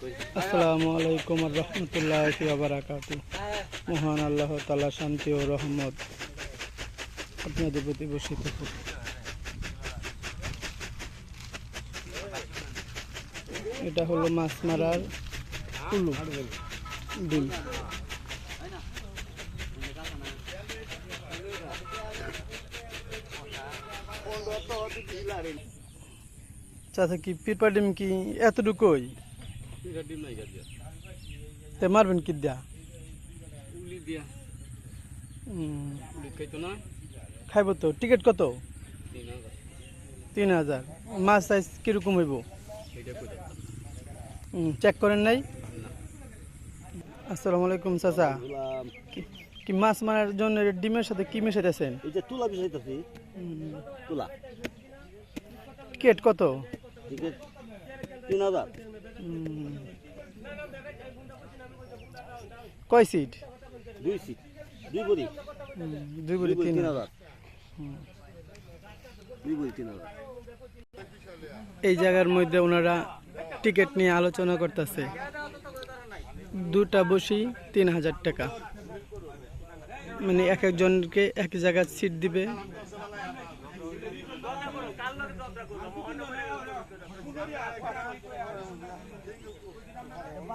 আসসালামু আলাইকুম রহমতুল্লাহ বারাকাতু। মহান আল্লাহ তালা শান্তি ও রহমত আপনাদের প্রতি বসিত এটা হলো মাছ মারার কুলু, ডিম। চাচা কি পিরপা ডিম কি এতটুকুই? তে মারবেন কি দিয়া? উলি দিয়া। উলি খাইতো না? খাইব তো। টিকিট কত? তিন হাজার। মাছ সাইজ কীরকম হইব? চেক করেন নাই? আসসালামু আলাইকুম চাচা। কি- কি মাছ মারার জন্য ডিমের সাথে কি মেশাইতেছেন? এই যে তুলা বিষয়টাছি তুলা। কেট কত? টিকিট তিন হাজার। কয় সিট? দুই সিট। দুই বড়ি। দুই বুড়ি তিন হাজার। দুই বড়ি তিন হাজার। এই জায়গার মধ্যে ওনারা টিকিট নিয়ে আলোচনা করতেছে। দুটা বসি তিন হাজার টাকা। মানে এক একজনকে এক জায়গায় সিট দিবে।